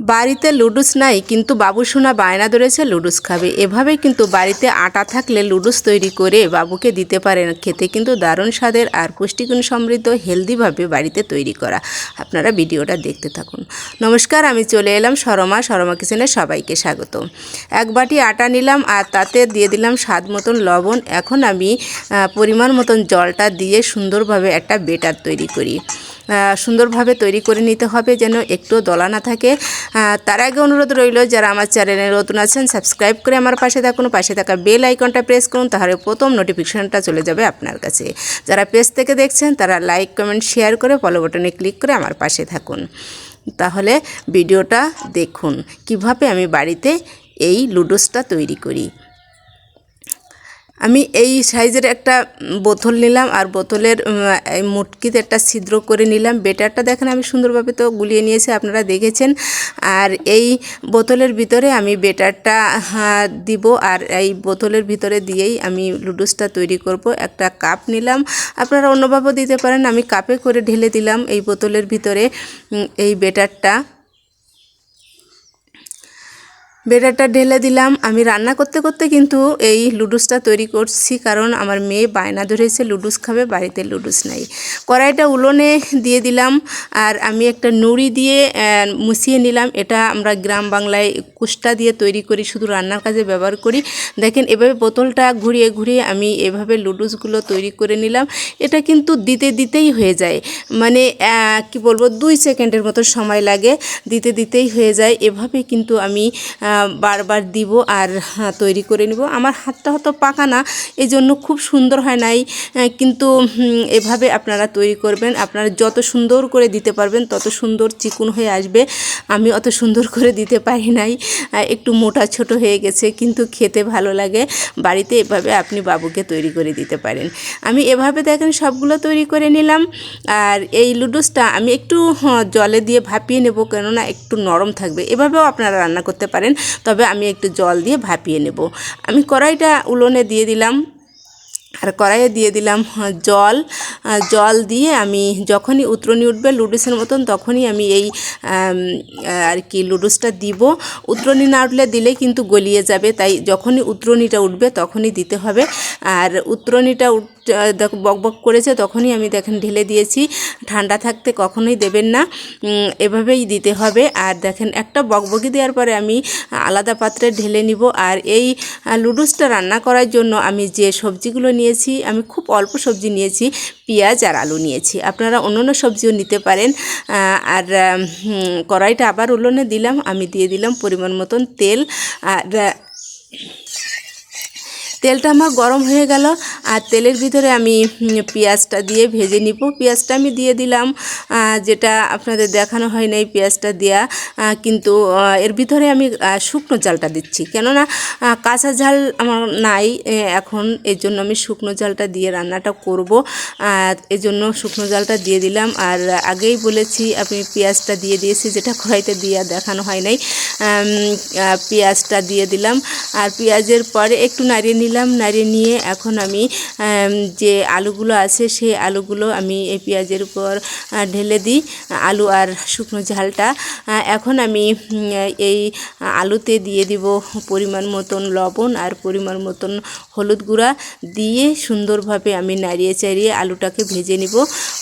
বাড়িতে লুডুস নাই, কিন্তু বাবু সোনা বায়না ধরেছে, লুডুস খাবে। এভাবে কিন্তু বাড়িতে আটা থাকলে লুডুস তৈরি করে বাবুকে দিতে পারেন খেতে কিন্তু দারুণ স্বাদের আর পুষ্টিগুণ সমৃদ্ধ, হেলদিভাবে বাড়িতে তৈরি করা। আপনারা ভিডিওটা দেখতে থাকুন। নমস্কার, আমি চলে এলাম সরমা সরমা কিচেনে সবাইকে স্বাগত। এক বাটি আটা নিলাম আর তাতে দিয়ে দিলাম স্বাদ মতন লবণ। এখন আমি পরিমাণ মতন জলটা দিয়ে সুন্দরভাবে একটা বেটার তৈরি করি। সুন্দরভাবে তৈরি করে নিতে হবে যেন একটু দলা না থাকে। তার আগে অনুরোধ রইল, যারা আমার চ্যানেলে নতুন আছেন সাবস্ক্রাইব করে আমার পাশে থাকুন। পাশে থাকা বেল আইকনটা প্রেস করুন, তাহলে প্রথম নোটিফিকেশনটা চলে যাবে আপনার কাছে। যারা পেজ থেকে দেখছেন, তারা লাইক কমেন্ট শেয়ার করে ফলো বাটনে ক্লিক করে আমার পাশে থাকুন। তাহলে ভিডিওটা দেখুন। কীভাবে আমি বাড়িতে এই লুডোসটা তৈরি করি? আমি এই সাইজের একটা বোতল নিলাম আর বোতলের মুটকিতে একটা ছিদ্র করে নিলাম। বেটারটা দেখেন আমি সুন্দরভাবে তো গুলিয়ে নিয়েছি, আপনারা দেখেছেন। আর এই বোতলের ভিতরে আমি বেটারটা দিব আর এই বোতলের ভিতরে দিয়েই আমি লুডুসটা তৈরি করব। একটা কাপ নিলাম, আপনারা অন্যভাবেও দিতে পারেন। আমি কাপে করে ঢেলে দিলাম এই বোতলের ভিতরে এই বেটারটা। বেটারটা ঢেলে দিলাম। আমি রান্না করতে করতে কিন্তু এই লুডুসটা তৈরি করছি কারণ আমার মেয়ে বায়না ধরেছে, লুডুস খাবে, বাড়িতে লুডুস নাই। কড়াইটা উলোনে দিয়ে দিলাম আর আমি একটা নুড়ি দিয়ে মুছিয়ে নিলাম। এটা আমরা গ্রাম বাংলায় কুষ্টা দিয়ে তৈরি করি, শুধু রান্নার কাজে ব্যবহার করি। দেখেন, এভাবে বোতলটা ঘুরিয়ে ঘুরিয়ে আমি এভাবে লুডুসগুলো তৈরি করে নিলাম। এটা কিন্তু দিতে দিতেই হয়ে যায়। মানে কি বলব, দুই সেকেন্ডের মতো সময় লাগে। দিতে দিতেই হয়ে যায়। এভাবে কিন্তু আমি বারবার দিব আর হ্যাঁ, তৈরি করে নিব। আমার হাতটা হয়তো পাকা না এই জন্য খুব সুন্দর হয় নাই। কিন্তু এভাবে আপনারা তৈরি করবেন। আপনারা যত সুন্দর করে দিতে পারবেন তত সুন্দর চিকুন হয়ে আসবে। আমি অত সুন্দর করে দিতে পারি নাই। একটু মোটা ছোট হয়ে গেছে কিন্তু খেতে ভালো লাগে। বাড়িতে এভাবে আপনি বাবুকে তৈরি করে দিতে পারেন। আমি এভাবে দেখেন সবগুলো তৈরি করে নিলাম। আর এই লুডুসটা আমি একটু হ্যাঁ, জলে দিয়ে ভাপিয়ে নেব কেননা একটু নরম থাকবে। এভাবেও আপনারা রান্না করতে পারেন। তবে আমি একটু জল দিয়ে ভাপিয়ে নেব। আমি কড়াইটা উলোনে দিয়ে দিলাম। আর কড়াইয়ে দিয়ে দিলাম জল। জল দিয়ে আমি যখনই উতরনি উঠবে লুডুসের মতন তখনই আমি এই আর কি লুডুসটা দিব। উতরনি না উঠলে দিলে কিন্তু গলিয়ে যাবে, তাই যখনই উতরনিটা উঠবে তখনই দিতে হবে। আর উতরনিটা উঠ দেখো, বক বক করেছে, তখনই আমি দেখেন ঢেলে দিয়েছি। ঠান্ডা থাকতে কখনোই দেবেন না। এভাবেই দিতে হবে। আর দেখেন, একটা বকবকি দেওয়ার পরে আমি আলাদা পাত্রে ঢেলে নিব। আর এই লুডুসটা রান্না করার জন্য আমি যে সবজিগুলো নিয়েছি, আমি খুব অল্প সবজি নিয়েছি, পেঁয়াজ আর আলু নিয়েছি। আপনারা অন্য অন্য সবজিও নিতে পারেন। আর কড়াইটা আবার উল্লনে দিলাম। আমি দিয়ে দিলাম পরিমাণ মতন তেল। আর তেলটা আমার গরম হয়ে গেল আর তেলের ভিতরে আমি পেঁয়াজটা দিয়ে ভেজে নিব। পেঁয়াজটা আমি দিয়ে দিলাম যেটা আপনাদের দেখানো হয় নাই পেঁয়াজটা আহ, কিন্তু এর ভিতরে আমি শুকনো জালটা দিচ্ছি। কেননা কাঁচা ঝাল আমার নাই এখন এর জন্য আমি শুকনো জালটা দিয়ে রান্নাটা করব। আর এর জন্য শুকনো জালটা দিয়ে দিলাম। আর আগেই বলেছি আমি পেঁয়াজটা দিয়ে দিয়েছি যেটা কড়াইতে দিয়ে দেখানো হয় নাই। পেঁয়াজটা দিয়ে দিলাম। আর পেঁয়াজের পরে একটু নাড়িয়ে নিলাম, নাড়িয়ে নিয়ে এখন আমি যে আলুগুলো আছে সেই আলুগুলো আমি এই পেঁয়াজের উপর ঢেলে দিই, আলু আর শুকনো ঝালটা। এখন আমি এই আলুতে দিয়ে দিব পরিমাণ মতন লবণ আর পরিমাণ মতন হলুদ গুঁড়া। দিয়ে সুন্দরভাবে আমি নাড়িয়ে চাড়িয়ে আলুটাকে ভেজে নিব।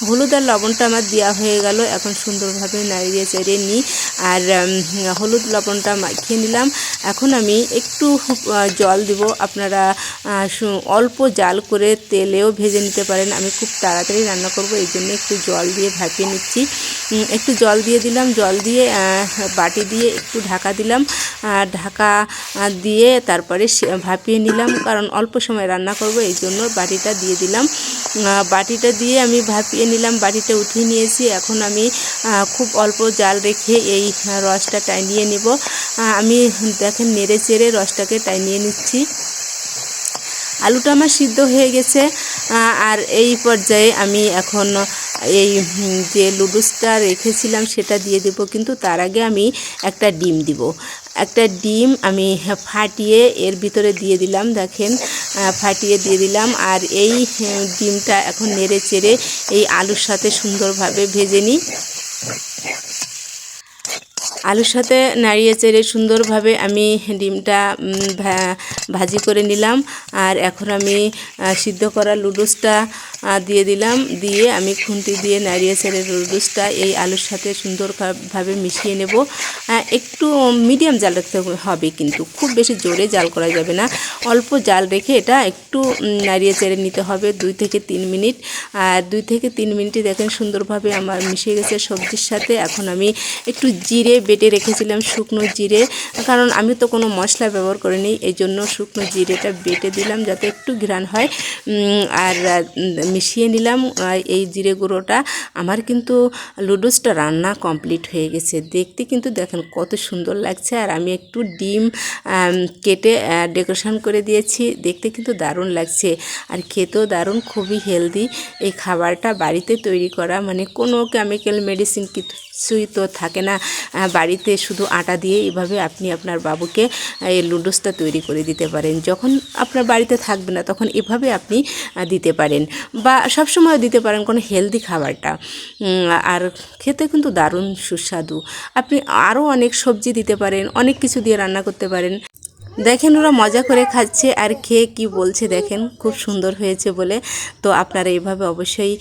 হলুদ আর লবণটা আমার দেওয়া হয়ে গেল, এখন সুন্দরভাবে নাড়িয়ে চাড়িয়ে নিই। আর হলুদ লবণটা মাখিয়ে নিলাম। এখন আমি একটু জল দিব, আপনারা অল্প জাল করে তেলেও ভেজে নিতে পারেন। আমি খুব তাড়াতাড়ি রান্না করব, এই জন্য একটু জল দিয়ে ভাপিয়ে নিচ্ছি। একটু জল দিয়ে দিলাম, জল দিয়ে বাটি দিয়ে একটু ঢাকা দিলাম। ঢাকা দিয়ে তারপরে ভাপিয়ে নিলাম, কারণ অল্প সময় রান্না করব, এই জন্য বাটিটা দিয়ে দিলাম। বাটিটা দিয়ে আমি ভাপিয়ে নিলাম, বাটিটা উঠিয়ে নিয়েছি। এখন আমি খুব অল্প জাল রেখে এই রসটা টাইনিয়ে নেব। আমি দেখেন নেড়ে চেড়ে রসটাকে টাইনিয়ে নিচ্ছি। আলুটা আমার সিদ্ধ হয়ে গেছে আর এই পর্যায়ে আমি এখন এই যে লুডুসটা রেখেছিলাম সেটা দিয়ে দেবো, কিন্তু তার আগে আমি একটা ডিম দিব। একটা ডিম আমি ফাটিয়ে এর ভিতরে দিয়ে দিলাম, দেখেন ফাটিয়ে দিয়ে দিলাম, আর এই ডিমটা এখন নেড়ে চেড়ে এই আলুর সাথে সুন্দরভাবে ভেজে নিই। আলুর সাথে নাড়িয়ে চেড়ে সুন্দরভাবে আমি ডিমটা ভাজি করে নিলাম। আর এখন আমি সিদ্ধ করা লুডুসটা দিয়ে দিলাম। দিয়ে আমি খুন্তি দিয়ে নাড়িয়ে চেড়ে লুডুসটা এই আলুর সাথে সুন্দরভাবে মিশিয়ে নেব। একটু মিডিয়াম জাল রাখতে হবে কিন্তু, খুব বেশি জোরে জাল করা যাবে না। অল্প জাল রেখে এটা একটু নাড়িয়ে চেড়ে নিতে হবে দুই থেকে তিন মিনিট। আর দুই থেকে তিন মিনিটে দেখেন সুন্দরভাবে আমার মিশে গেছে সবজির সাথে। এখন আমি একটু জিরে বেটে রেখেছিলাম শুকনো জিরে। কারণ আমি তো কোনো মশলা ব্যবহার করিনি এই জন্য শুকনো জিরেটা বেটে দিলাম যাতে একটু ঘ্রাণ হয়। আর মিশিয়ে নিলাম এই জিরে গুঁড়োটা। আমার কিন্তু লুডুসটা রান্না কমপ্লিট হয়ে গেছে। দেখতে কিন্তু দেখেন কত সুন্দর লাগছে। আর আমি একটু ডিম কেটে ডেকোরেশন করে দিয়েছি। দেখতে কিন্তু দারুণ লাগছে। আর খেতেও দারুণ, খুবই হেলদি। এই খাবারটা বাড়িতে তৈরি করা মানে কোনো কেমিক্যাল মেডিসিন কিছুই তো থাকে না। বাড়িতে শুধু আটা দিয়ে এভাবে আপনি আপনার বাবুকে এই লুডুসটা তৈরি করে দিতে পারেন। যখন আপনার বাড়িতে থাকবে না, তখন এভাবে আপনি দিতে পারেন। বা সবসময় দিতে পারেন কোনো হেলদি খাবারটা। আর খেতে কিন্তু দারুণ সুস্বাদু। আপনি আরও অনেক সবজি দিতে পারেন, অনেক কিছু দিয়ে রান্না করতে পারেন। দেখেন ওরা মজা করে খাচ্ছে আর খেয়ে কি বলছে দেখেন, খুব সুন্দর হয়েছে বলে। তো আপনারা এইভাবে অবশ্যই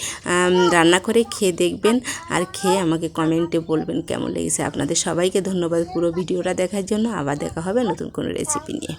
রান্না করে খেয়ে দেখবেন আর খেয়ে আমাকে কমেন্টে বলবেন কেমন লেগেছে। আপনাদের সবাইকে ধন্যবাদ পুরো ভিডিওটা দেখার জন্য। আবার দেখা হবে নতুন কোনো রেসিপি নিয়ে।